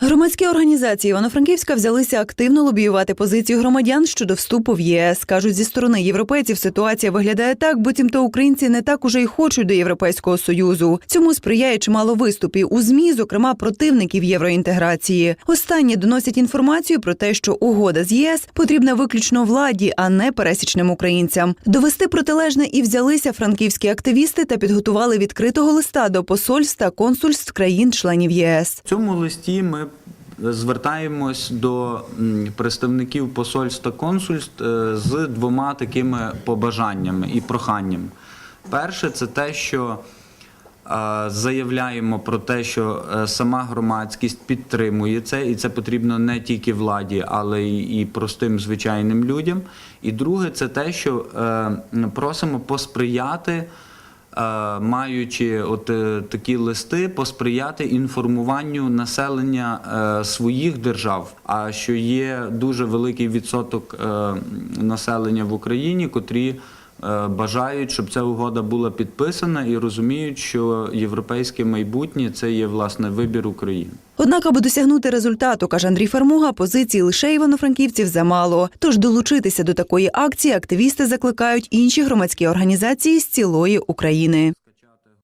Громадські організації Івано-Франківська взялися активно лобіювати позицію громадян щодо вступу в ЄС. кажуть, зі сторони європейців ситуація виглядає так, буцімто українці не так уже й хочуть до Європейського союзу. Цьому сприяє чимало виступів у змі, зокрема противників євроінтеграції. Останні доносять інформацію про те, що угода з ЄС потрібна виключно владі, а не пересічним українцям. Довести протилежне і взялися франківські активісти та підготували відкритого листа до посольств та консульств країн-членів ЄС. В цьому листі ми звертаємось до представників посольств та консульств е, з двома такими побажаннями і проханнями. Перше, це те, що е, заявляємо про те, що е, сама громадськість підтримує це, і це потрібно не тільки владі, але й простим звичайним людям. І друге, це те, що просимо посприяти. Е, Маючи от е, такі листи, посприяти інформуванню населення е, своїх держав, а що є дуже великий відсоток населення в Україні, котрі бажають, щоб ця угода була підписана і розуміють, що європейське майбутнє це є власне вибір України. Однак, аби досягнути результату, каже Андрій Фармуга, позиції лише івано-франківців замало. Тож долучитися до такої акції активісти закликають інші громадські організації з цілої України.